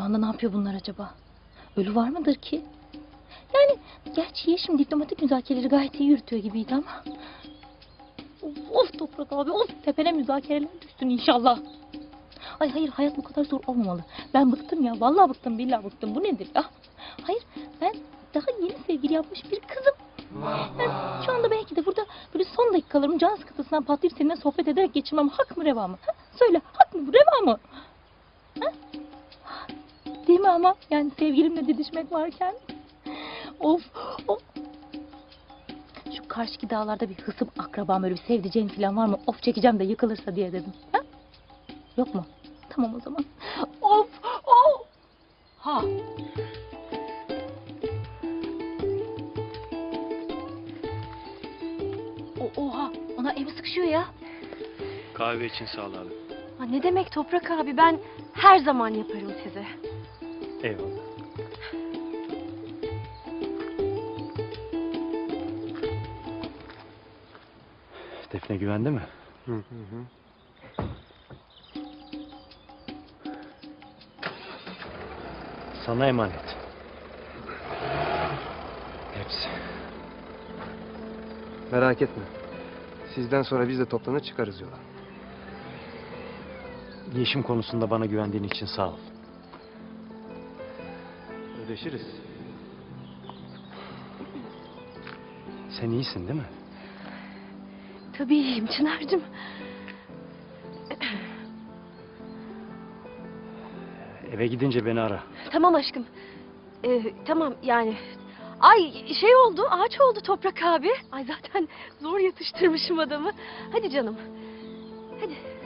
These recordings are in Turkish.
Şu anda ne yapıyor bunlar acaba? Ölü var mıdır ki? Yani gerçi Yeşim diplomatik müzakereleri gayet iyi yürütüyor gibiydi ama. Of, Toprak abi of tepene müzakereler düşsün inşallah. Ay hayır hayat bu kadar zor olmamalı. Ben bıktım ya vallahi bıktım billahi bıktım. Bu nedir ya? Hayır ben daha yeni sevgili yapmış bir kızım. Ben şu anda belki de burada böyle son dakikalarımı can sıkıntısından patlayıp seninle sohbet ederek geçirmem hak mı reva mı? Ha? Söyle hak ama yani sevgilimle didişmek varken? Of of. Şu karşıki dağlarda bir hısım akrabam böyle bir sevdiceğin falan var mı? Of çekeceğim de yıkılırsa diye dedim. Ha? Yok mu? Tamam o zaman. Of of. Ha. O, oha ona evi sıkışıyor ya. Kahve için sağ ol abi. Ha, ne demek Toprak abi ben her zaman yaparım size. Eyvallah. Defne güvende mi? Hı hı hı. Sana emanet. Hepsi. Merak etme. Sizden sonra biz de toplanır çıkarız yola. Yeşim konusunda bana güvendiğin için sağ ol. Ödeşiriz. Sen iyisin değil mi? Tabii iyiyim Çınar'cığım. Eve gidince beni ara. Tamam aşkım. Ee, tamam yani. Ay şey oldu ağaç oldu Toprak abi. Ay zaten zor yatıştırmışım adamı. Hadi canım. Hadi.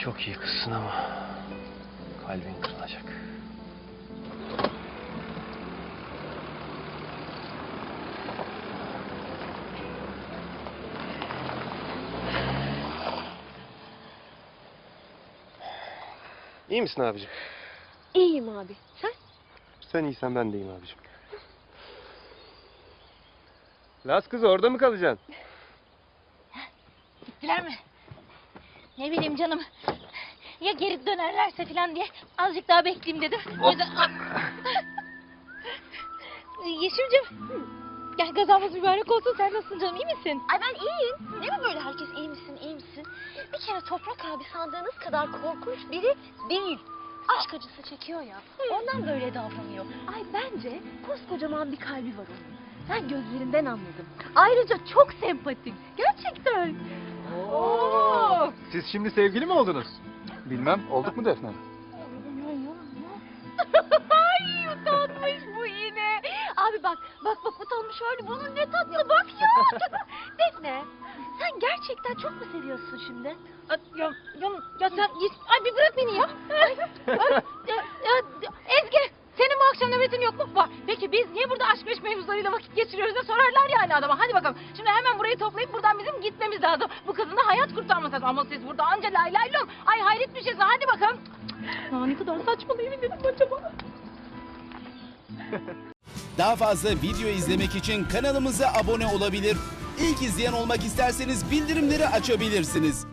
Çok iyi kızsın ama kalbin kırılacak. İyi misin abicim? İyiyim abi. Sen? Sen iyisen ben de iyiyim abicim. Las kız orada mı kalacaksın? Gittiler mi? Ne bileyim canım. Ya geri dönerlerse falan diye azıcık daha bekleyeyim dedim. O yüzden... Yeşim'cim. Gel gazamız mübarek olsun. Sen nasılsın canım? iyi misin? Ay ben iyiyim. Ne mi böyle herkes iyi misin iyi misin? Bir kere Toprak abi sandığınız kadar korkunç biri değil. Aşk acısı çekiyor ya. Ondan böyle davranıyor. Ay bence koskocaman bir kalbi var onun. Ben gözlerinden anladım. Ayrıca çok sempatik. Gerçekten. Oo. Siz şimdi sevgili mi oldunuz? Bilmem. Olduk mu Defne? Ay utanmış bu yine. Abi bak bak bak utanmış öyle. Bunun ne tatlı bak ya. Defne sen gerçekten çok mu seviyorsun şimdi? Ay, Ya, ya, ya sen git. Ay bir bırak beni ya. Adama. Hadi bakalım. Şimdi hemen burayı toplayıp buradan bizim gitmemiz lazım. Bu kızın da hayat kurtarması lazım. Ama siz burada anca lay lay lom. Ay hayret bir şeysin. Hadi bakalım. Ya ne kadar saçmalayayım dedim acaba. Daha fazla video izlemek için kanalımıza abone olabilir. İlk izleyen olmak isterseniz bildirimleri açabilirsiniz.